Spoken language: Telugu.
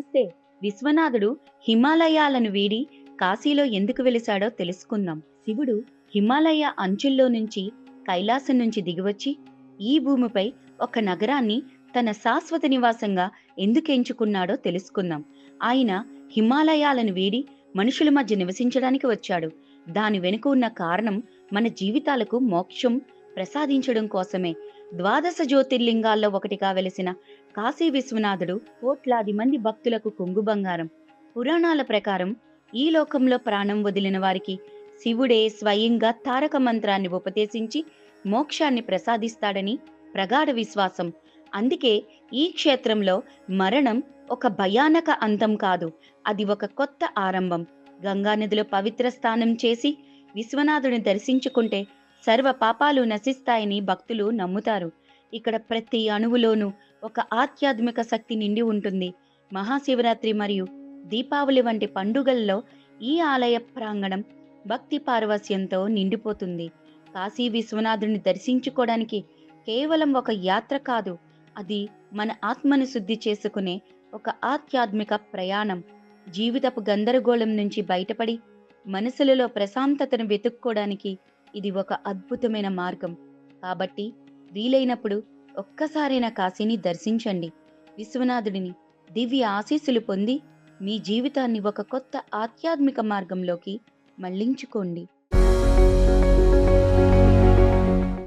నమస్తే. విశ్వనాథుడు హిమాలయాలను వీడి కాశీలో ఎందుకు వెలిశాడో తెలుసుకుందాం. శివుడు హిమాలయ అంచుల్లో నుంచి కైలాసం నుంచి దిగివచ్చి ఈ భూమిపై ఒక నగరాన్ని తన శాశ్వత నివాసంగా ఎందుకు ఎంచుకున్నాడో తెలుసుకుందాం. ఆయన హిమాలయాలను వీడి మనుషుల మధ్య నివసించడానికి వచ్చాడు. దాని వెనుక ఉన్న కారణం మన జీవితాలకు మోక్షం ప్రసాదించడం కోసమే ద్వాదశ జ్యోతిర్లింగాల్లో ఒకటిగా వెలిసిన కాశీ విశ్వనాథుడు కోట్లాది మంది భక్తులకు కొంగు బంగారం. పురాణాల ప్రకారం ఈ లోకంలో ప్రాణం వదిలిన వారికి శివుడే స్వయంగా తారక మంత్రాన్ని ఉపదేశించి మోక్షాన్ని ప్రసాదిస్తాడని ప్రగాఢ విశ్వాసం. అందుకే ఈ క్షేత్రంలో మరణం ఒక భయానక అంతం కాదు అది ఒక కొత్త ఆరంభం. గంగానదిలో పవిత్ర స్నానం చేసి విశ్వనాథుని దర్శించుకుంటే సర్వ పాపాలు నశిస్తాయని భక్తులు నమ్ముతారు. ఇక్కడ ప్రతి అణువులోనూ ఒక ఆధ్యాత్మిక శక్తి నిండి ఉంటుంది. మహాశివరాత్రి మరియు దీపావళి వంటి పండుగల్లో ఈ ఆలయ ప్రాంగణం భక్తి పారవస్యంతో నిండిపోతుంది. కాశీ విశ్వనాథుని దర్శించుకోవడానికి కేవలం ఒక యాత్ర కాదు అది మన ఆత్మను శుద్ధి చేసుకునే ఒక ఆధ్యాత్మిక ప్రయాణం. జీవితపు గందరగోళం నుంచి బయటపడి మనసులలో ప్రశాంతతను వెతుక్కోవడానికి ఇది ఒక అద్భుతమైన మార్గం. కాబట్టి వీలైనప్పుడు ఒక్కసారైనా కాశీని దర్శించండి. విశ్వనాథుడిని దివ్య ఆశీస్సులు పొంది మీ జీవితాన్ని ఒక కొత్త ఆధ్యాత్మిక మార్గంలోకి మళ్ళించుకోండి.